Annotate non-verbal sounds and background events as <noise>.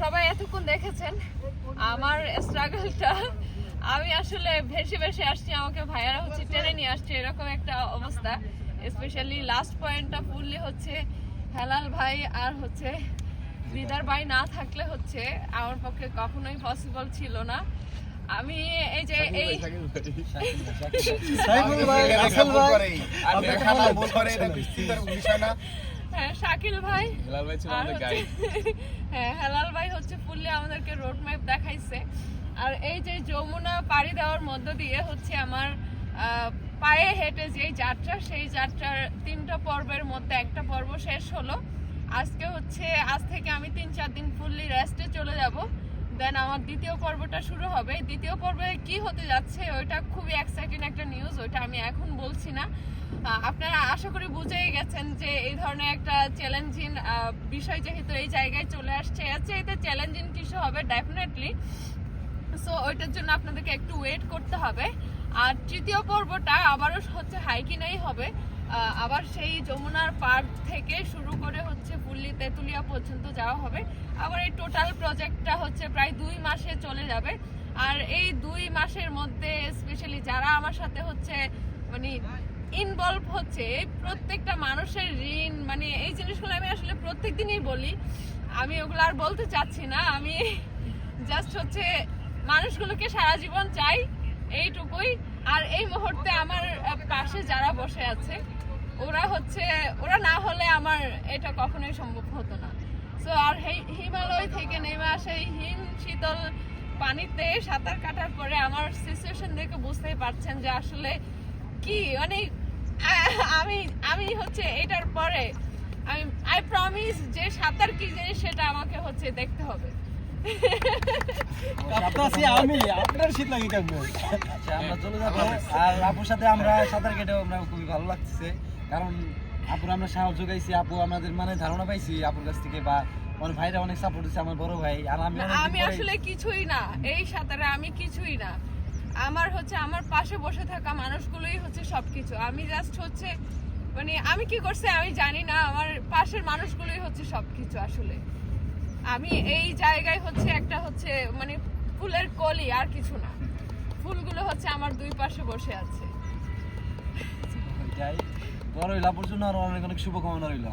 সবাই এতক্ষণ দেখেছেন আমার স্ট্রাগলটা আমি আসলে ভেসে ভেসে আসছি আমাকে ভাইয়ারা হচ্ছে টেনে নিয়ে আসছে এরকম একটা অবস্থা। স্পেশালি লাস্ট পয়েন্টটা ফুললি হচ্ছে হেলাল ভাই আর হচ্ছে দিদার ভাই না থাকলে হচ্ছে আমার পক্ষে কখনোই পসিবল ছিল না। আমি এই যে এই সাইফুল ভাই রাসেল ভাই দেখা বলা করে এটা বিষয় না। হ্যাঁ শাকিল ভাই হেলাল ভাই ছিল আমাদের হচ্ছে- গাইড <laughs> হ্যাঁ হেলাল ভাই হচ্ছে ফুললি আমাদেরকে রোড ম্যাপ দেখাইছে। আর এই যে যমুনা পাড়ি দেওয়ার মধ্য দিয়ে হচ্ছে আমার পায়ে হেঁটে যে যাত্রা সেই যাত্রার তিনটা পর্বের মধ্যে একটা পর্ব শেষ হলো। আজকে হচ্ছে আজ থেকে আমি তিন চার দিন ফুললি রেস্টে চলে যাব। দেন আমার দ্বিতীয় পর্বটা শুরু হবে। দ্বিতীয় পর্বে কি হতে যাচ্ছে ওইটা খুবই এক্সাইটিং একটা নিউজ ওইটা আমি এখন বলছি না। আপনারা আশা করি বুঝেই গেছেন যে এই ধরনের একটা চ্যালেঞ্জিং বিষয় যেহেতু এই জায়গায় চলে আসছে এর চাইতে চ্যালেঞ্জিং কিছু হবে? ডেফিনেটলি সো ওইটার জন্য আপনাদেরকে একটু ওয়েট করতে হবে। আর তৃতীয় পর্বটা আবারও হচ্ছে হাইকিনেই হবে। আবার সেই যমুনার পার্ক থেকে শুরু করে হচ্ছে ফুল্লি তেঁতুলিয়া পর্যন্ত যাওয়া হবে। আবার এই টোটাল প্রজেক্টটা হচ্ছে প্রায় দুই মাসে চলে যাবে। আর এই দুই মাসের মধ্যে স্পেশালি যারা আমার সাথে হচ্ছে মানে ইনভলভ হচ্ছে প্রত্যেকটা মানুষের ঋণ মানে এই জিনিসগুলো আমি আসলে প্রত্যেকদিনই বলি। আমি ওগুলো আর বলতে চাচ্ছি না আমি জাস্ট হচ্ছে মানুষগুলোকে সারা জীবন চাই এইটুকুই। আর এই মুহূর্তে আমার পাশে যারা বসে আছে ওরা হচ্ছে ওরা না হলে আমার এটা কখনোই সম্ভব হতো না। সো আর হিমালয় থেকে নেমে আসা হিম শীতল পানিতে সাঁতার কাটার পরে আমার সিচুয়েশন দেখে বুঝতেই পারছেন যে আসলে কি মানে আহ, <laughs> আমি আমি হচ্ছে এটার পরে আমি আই প্রমিস যে সাঁতার কি জিনিস সেটা আমাকে হচ্ছে দেখতে হবে। আমি আপনার শীত লাগে কেন আচ্ছা আমরা চলে যাব। আর আপুর সাথে আমরা সাঁতার কেটেও আমরা খুবই ভালো লাগতেছে। কারণ আপুর আমরা সাহস যোগাইছি আপু আমাদের মানে ধারণা পাইছি আপুর কাছ থেকে বা আমার ভাইরা অনেক সাপোর্ট দিচ্ছে আমার বড় ভাই। আর আমি আমি আসলে কিছুই না এই সাঁতারে আমি কিছুই না। আমার হচ্ছে, আমার পাশে বসে থাকা মানুষগুলোই হচ্ছে সবকিছু। আমি জাস্ট হচ্ছে মানে আমি কি করছি আমি জানি না, আমার পাশের মানুষগুলোই হচ্ছে সবকিছু আসলে। আমি এই জায়গায় হচ্ছে একটা হচ্ছে মানে ফুলের কলি, আর কিছু না। ফুলগুলো হচ্ছে আমার দুই পাশে বসে আছে। যাই, বড় হইল আপুর জন্য আর অনেক অনেক শুভকামনা রইল।